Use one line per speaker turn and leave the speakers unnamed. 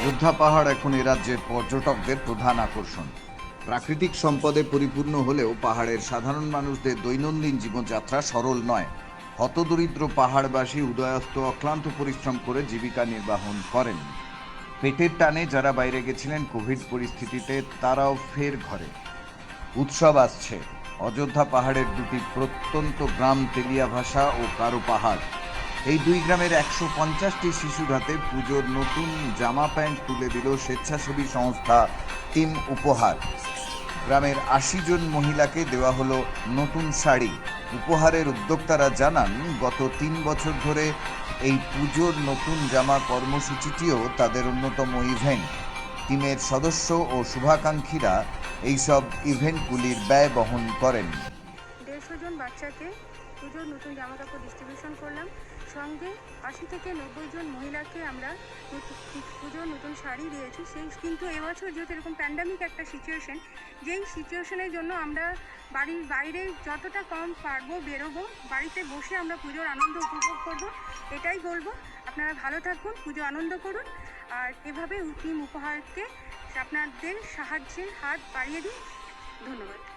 অযোধ্যা পাহাড় এখন এ রাজ্যের পর্যটকদের প্রধান আকর্ষণ। প্রাকৃতিক সম্পদে পরিপূর্ণ হলেও পাহাড়ের সাধারণ মানুষদের দৈনন্দিন জীবনযাত্রা সরল নয়। হতদরিদ্র পাহাড়বাসী উদয়াস্ত অক্লান্ত পরিশ্রম করে জীবিকা নির্বাহন করেন। পেটের টানে যারা বাইরে গেছিলেন কোভিড পরিস্থিতিতে, তারাও ফের ঘরে। উৎসব আসছে। অযোধ্যা পাহাড়ের দুটি প্রত্যন্ত গ্রাম তেলিয়া ভাষা ও কারও পাহাড় এই দুই গ্রামের একশো পঞ্চাশটি শিশুর হাতে পুজোর নতুন জামা প্যান্ট তুলে দিল স্বেচ্ছাসেবী সংস্থা টিম উপহার। গ্রামের আশি জন মহিলাকে দেওয়া হলো নতুন শাড়ি। উপহারের উদ্যোক্তারা জানান, গত তিন বছর ধরে এই পুজোর নতুন জামা কর্মসূচিটিও তাদের অন্যতম ইভেন্ট। টিমের সদস্য ও শুভাকাঙ্ক্ষীরা এইসব ইভেন্টগুলির ব্যয় বহন করেন।
দেড়শো জন বাচ্চাকে পুজোর নতুন জামা কাপড় ডিস্ট্রিবিউশন করলাম। সঙ্গে আশি থেকে নব্বই জন মহিলাকে আমরা পুজোর নতুন শাড়ি দিয়েছি। সেই কিন্তু এবছর যেহেতু এরকম প্যান্ডামিক একটা সিচুয়েশন যেই সিচুয়েশনের জন্য আমরা বাড়ির বাইরে যতটা কম পারব বেরোবো, বাড়িতে বসে আমরা পুজোর আনন্দ উপভোগ করব, এটাই বলব। আপনারা ভালো থাকুন পুজো আনন্দ করুন। আর এভাবে টিম উপহারকে আপনাদের সাহায্যের হাত বাড়িয়ে দিন। ধন্যবাদ।